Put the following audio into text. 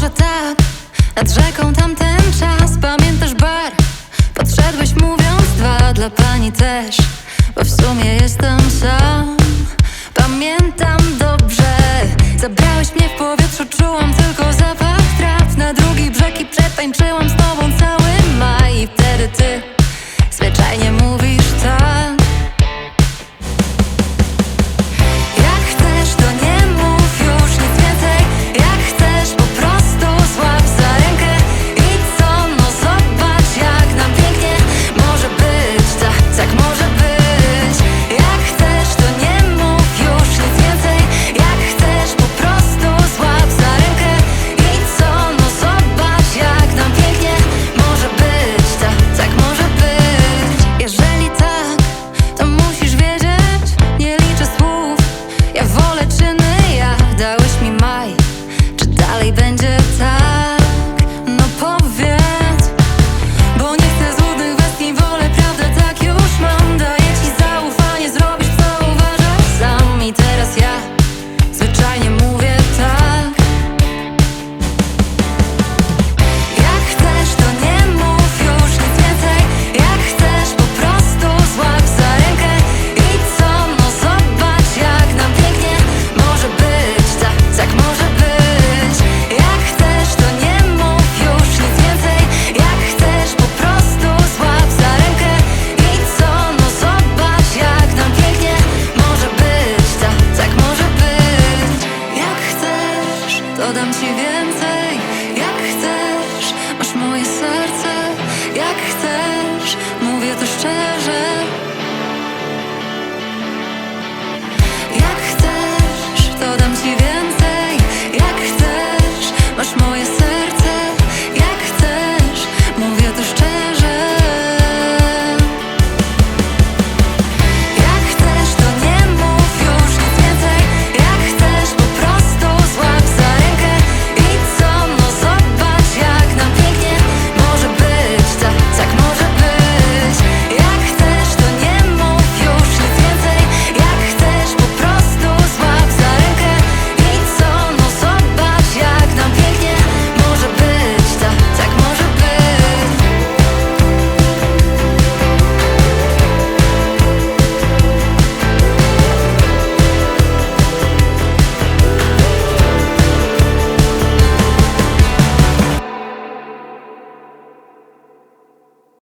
może tak Nad rzeką tamten czas. Pamiętasz bar? Podszedłeś mówiąc dwa Dla pani też Bo w sumie jestem sam. Pamiętam dobrze Zabrałeś mnie w powietrzu Czułam tylko zapach traw. Na drugi brzeg i przetańczyłam z tobą cały maj. I wtedy ty zwyczajnie mówisz Подам тебе